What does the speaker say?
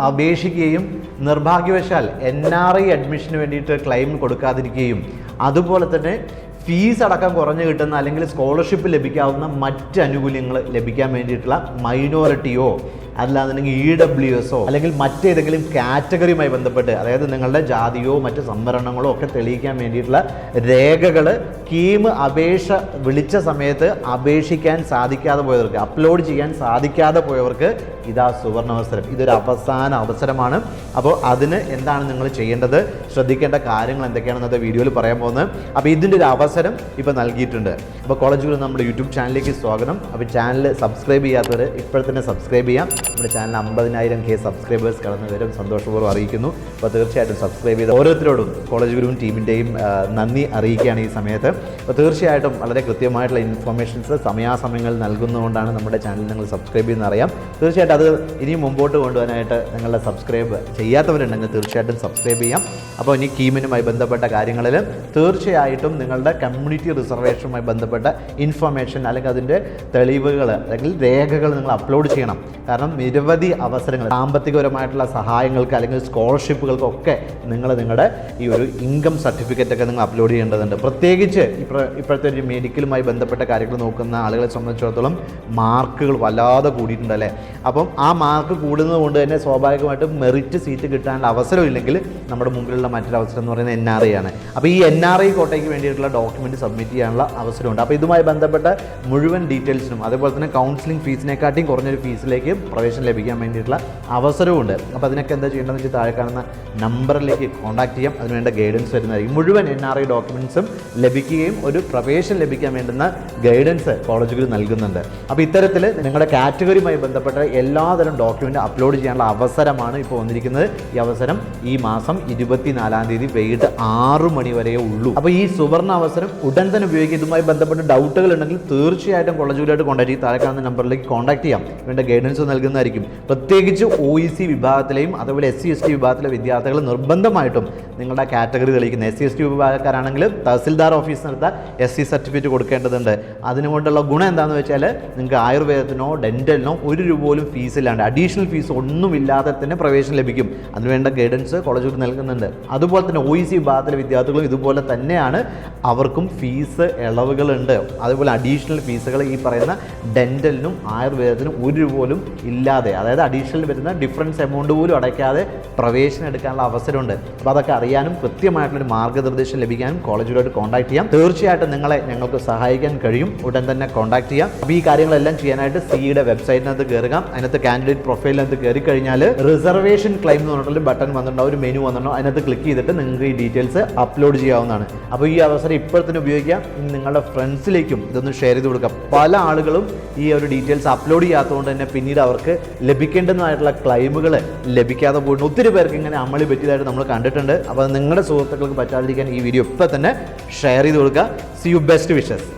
അപേക്ഷിക്കുകയും നിർഭാഗ്യവശാൽ N R I അഡ്മിഷന് വേണ്ടിയിട്ട് ക്ലെയിം കൊടുക്കാതിരിക്കുകയും അതുപോലെ തന്നെ ഫീസ് അടക്കം കുറഞ്ഞു കിട്ടുന്ന അല്ലെങ്കിൽ സ്കോളർഷിപ്പ് ലഭിക്കാവുന്ന മറ്റ് ആനുകൂല്യങ്ങൾ ലഭിക്കാൻ വേണ്ടിയിട്ടുള്ള മൈനോറിറ്റിയോ അല്ലാന്നുണ്ടെങ്കിൽ ഇ ഡബ്ല്യു എസോ അല്ലെങ്കിൽ മറ്റേതെങ്കിലും കാറ്റഗറിയുമായി ബന്ധപ്പെട്ട് അതായത് നിങ്ങളുടെ ജാതിയോ മറ്റ് സംവരണങ്ങളോ ഒക്കെ തെളിയിക്കാൻ വേണ്ടിയിട്ടുള്ള രേഖകൾ കീം അപേക്ഷ വിളിച്ച സമയത്ത് അപേക്ഷിക്കാൻ സാധിക്കാതെ പോയവർക്ക് അപ്ലോഡ് ചെയ്യാൻ സാധിക്കാതെ പോയവർക്ക് ഇതാ സുവർണാവസരം. ഇതൊരു അവസാന അവസരമാണ്. അപ്പോൾ അതിന് എന്താണ് നിങ്ങൾ ചെയ്യേണ്ടത്? ശ്രദ്ധിക്കേണ്ട കാര്യങ്ങൾ എന്തൊക്കെയാണെന്നത്തെ വീഡിയോയിൽ പറയാൻ പോകുന്നത്. അപ്പോൾ ഇതിന്റെ ഒരു അവസരം ഇപ്പോൾ നൽകിയിട്ടുണ്ട്. അപ്പോൾ കോളേജ് കോളേജുകൾ നമ്മുടെ യൂട്യൂബ് ചാനലിലേക്ക് സ്വാഗതം. അപ്പോൾ ചാനൽ സബ്സ്ക്രൈബ് ചെയ്യാത്തവർ ഇപ്പോഴത്തന്നെ തന്നെ സബ്സ്ക്രൈബ് ചെയ്യാം. നമ്മുടെ ചാനൽ അമ്പതിനായിരം കെ സബ്സ്ക്രൈബേഴ്സ് കടന്നു വരും. സന്തോഷപൂർവം അറിയിക്കുന്നു. അപ്പോൾ തീർച്ചയായിട്ടും സബ്സ്ക്രൈബ് ചെയ്ത് ഓരോരുത്തരോടും കോളേജ് ഗുരുവും ടീമിന്റെയും നന്ദി അറിയിക്കുകയാണ് ഈ സമയത്ത്. അപ്പോൾ തീർച്ചയായിട്ടും വളരെ കൃത്യമായിട്ടുള്ള ഇൻഫർമേഷൻസ് സമയാസമയങ്ങളിൽ നൽകുന്നതുകൊണ്ടാണ് നമ്മുടെ ചാനൽ നിങ്ങൾ സബ്സ്ക്രൈബ് ചെയ്യുന്ന അറിയാം തീർച്ചയായിട്ടും അത് ഇനിയും മുമ്പോട്ട് കൊണ്ടുപോകാനായിട്ട് നിങ്ങളുടെ സബ്സ്ക്രൈബ് ചെയ്യാത്തവരുണ്ടെങ്കിൽ തീർച്ചയായിട്ടും സബ്സ്ക്രൈബ് ചെയ്യാം. അപ്പോൾ ഇനി കീമിനുമായി ബന്ധപ്പെട്ട കാര്യങ്ങളിൽ തീർച്ചയായിട്ടും നിങ്ങളുടെ കമ്മ്യൂണിറ്റി റിസർവേഷനുമായി ബന്ധപ്പെട്ട ഇൻഫർമേഷൻ അല്ലെങ്കിൽ അതിന്റെ തെളിവുകൾ അല്ലെങ്കിൽ രേഖകൾ നിങ്ങൾ അപ്ലോഡ് ചെയ്യണം. കാരണം നിരവധി അവസരങ്ങൾ സാമ്പത്തികപരമായിട്ടുള്ള സഹായങ്ങൾക്ക് അല്ലെങ്കിൽ സ്കോളർഷിപ്പുകൾക്കൊക്കെ നിങ്ങൾ നിങ്ങളുടെ ഈ ഒരു ഇൻകം സർട്ടിഫിക്കറ്റൊക്കെ നിങ്ങൾ അപ്ലോഡ് ചെയ്യേണ്ടതുണ്ട്. പ്രത്യേകിച്ച് ഇപ്പോൾ ഇപ്പോഴത്തെ ഒരു മെഡിക്കലുമായി ബന്ധപ്പെട്ട കാര്യങ്ങൾ നോക്കുന്ന ആളുകളെ സംബന്ധിച്ചിടത്തോളം മാർക്കുകൾ വല്ലാതെ കൂടിയിട്ടുണ്ട് അല്ലേ? അപ്പം ആ മാർക്ക് കൂടുന്നത് കൊണ്ട് തന്നെ സ്വാഭാവികമായിട്ടും മെറിറ്റ് സീറ്റ് കിട്ടാനുള്ള അവസരമില്ലെങ്കിൽ നമ്മുടെ മുമ്പിലുള്ള മറ്റൊരു അവസരം എന്ന് പറയുന്നത് എൻ ആർ ഐ ആണ്. അപ്പോൾ ഈ എൻ ആർ ഐ കോട്ടയ്ക്ക് വേണ്ടിയിട്ടുള്ള ഡോക്യുമെന്റ് സബ്മിറ്റ് ചെയ്യാനുള്ള അവസരമുണ്ട്. അപ്പോൾ ഇതുമായി ബന്ധപ്പെട്ട മുഴുവൻ ഡീറ്റെയിൽസിനും അതുപോലെ തന്നെ കൗൺസിലിംഗ് ഫീസിനെക്കാട്ടിയും കുറഞ്ഞൊരു ഫീസിലേക്ക് പ്രവേശനം ലഭിക്കാൻ വേണ്ടിയിട്ടുള്ള അവസരമുണ്ട് അപ്പോൾ അതിനൊക്കെ എന്താ ചെയ്യേണ്ടതെന്ന് വെച്ചാൽ താഴെ കാണുന്ന നമ്പറിലേക്ക് കോൺടാക്ട് ചെയ്യാം. അതിനുവേണ്ട ഗൈഡൻസ് വരുന്നതായിരിക്കും മുഴുവൻ എൻ ആർ ഐ ഡോക്യുമെൻസും ലഭിക്കുകയും ഒരു പ്രവേശനം ലഭിക്കാൻ വേണ്ടുന്ന ഗൈഡൻസ് കോളേജുകൾ നൽകുന്നുണ്ട്. അപ്പോൾ ഇത്തരത്തിൽ നിങ്ങളുടെ കാറ്റഗറിയുമായി ബന്ധപ്പെട്ട എല്ലാതരം ഡോക്യുമെന്റ് അപ്ലോഡ് ചെയ്യാനുള്ള അവസരമാണ് ഇപ്പോൾ വന്നിരിക്കുന്നത്. ഈ അവസരം ഈ മാസം ഇരുപത്തിനാലാം തീയതി വൈകിട്ട് ആറു മണി വരെയേ ഉള്ളൂ. അപ്പോൾ ഈ സുവർണ അവസരം ഉടൻ തന്നെ ഉപയോഗിക്കുക. ഇതുമായി ബന്ധപ്പെട്ട് ഡൗട്ടുകൾ ഉണ്ടെങ്കിൽ തീർച്ചയായിട്ടും കോളേജുകളായിട്ട് കോൺടാക്ട് ചെയ്യും താഴെ കാണുന്ന നമ്പറിലേക്ക് കോൺടാക്ട് ചെയ്യാം. വേണ്ട ഗൈഡൻസ് നൽകുന്നതായിരിക്കും. പ്രത്യേകിച്ച് ഒ ഇ സി വിഭാഗത്തിലെയും അതുപോലെ എസ് സി എസ് ടി വിഭാഗത്തിലെ വിദ്യാർത്ഥികൾ നിർബന്ധമായിട്ടും നിങ്ങളുടെ കാറ്റഗറി തെളിയിക്കുന്ന എസ് സി എസ് ടി വിഭാഗക്കാരാണെങ്കിൽ തഹസിൽദാർ ഓഫീസിനടുത്ത എസ് സി സർട്ടിഫിക്കറ്റ് കൊടുക്കേണ്ടതുണ്ട്. അതിനുകൊണ്ടുള്ള ഗുണം എന്താണെന്ന് വെച്ചാൽ നിങ്ങൾക്ക് ആയുർവേദത്തിനോ ഡെന്റലിനോ ഒരു രൂപ പോലും ഫീസ് ഇല്ലാണ്ട് അഡീഷണൽ ഫീസ് ഒന്നുമില്ലാതെ തന്നെ പ്രവേശനം ലഭിക്കും. അതിനുവേണ്ട ഗൈഡൻസ് കോളേജുകൾ നൽകുന്നുണ്ട്. അതുപോലെ തന്നെ ഒ ഇ സി വിഭാഗത്തിലെ വിദ്യാർത്ഥികളും ഇതുപോലെ തന്നെയാണ് അവർക്കും ഫീസ് ഇളവുകളുണ്ട്. അതുപോലെ അഡീഷണൽ ഫീസുകൾ ഈ പറയുന്ന ഡെന്റലിനും ആയുർവേദത്തിനും ഒരു രൂപ പോലും ഇല്ലാതെ അതായത് അഡീഷണൽ വരുന്ന ഡിഫറൻസ് എമൗണ്ട് പോലും അടയ്ക്കാതെ പ്രവേശനം എടുക്കാനുള്ള അവസരമുണ്ട്. അപ്പോൾ അതൊക്കെ അറിയാനും കൃത്യമായിട്ടുള്ളൊരു മാർഗനിർദ്ദേശം ലഭിക്കാനും കോളേജുകളായിട്ട് കോൺടാക്ട് ചെയ്യാം. തീർച്ചയായിട്ടും നിങ്ങളെ ഞങ്ങൾക്ക് സഹായിക്കാൻ കഴിയും. ഉടൻ തന്നെ കോൺടാക്ട് ചെയ്യാം. അപ്പോൾ ഈ കാര്യങ്ങളെല്ലാം ചെയ്യാനായിട്ട് സിയുടെ വെബ്സൈറ്റിനകത്ത് കയറുക അതിനകത്ത് കാൻഡിഡേറ്റ് പ്രൊഫൈലിനകത്ത് കയറി കഴിഞ്ഞാൽ റിസർവേഷൻ ക്ലെയിം എന്ന് പറഞ്ഞിട്ടുള്ള ബട്ടൺ വന്നിട്ടുണ്ടാവും ഒരു മെനു വന്നിട്ടുണ്ടാവും. അതിനകത്ത് ക്ലിക്ക് ചെയ്തിട്ട് നിങ്ങൾക്ക് ഈ ഡീറ്റെയിൽസ് അപ്ലോഡ് ചെയ്യാവുന്നതാണ്. അപ്പോൾ ഈ അവസരം ഇപ്പോൾ തന്നെ ഉപയോഗിക്കാം നിങ്ങളുടെ ഫ്രണ്ട്സിലേക്കും ഇതൊന്ന് ഷെയർ ചെയ്ത് കൊടുക്കുക. പല ആളുകളും ഈ ഒരു ഡീറ്റെയിൽസ് അപ്ലോഡ് ചെയ്യാത്തതുകൊണ്ട് തന്നെ പിന്നീട് അവർക്ക് ലഭിക്കേണ്ടതായിട്ടുള്ള ക്ലെയിമുകൾ ലഭിക്കാതെ പോയിട്ട് ഒത്തിരി പേർക്ക് ഇങ്ങനെ അമളി പറ്റിയതായിട്ട് നമ്മൾ കണ്ടിട്ടുണ്ട്. അപ്പോൾ നിങ്ങളുടെ സുഹൃത്തുക്കൾക്ക് പറ്റാതിരിക്കാൻ ഈ വീഡിയോ ഇപ്പോൾ തന്നെ ഷെയർ ചെയ്ത് കൊടുക്കുക. C you best wishes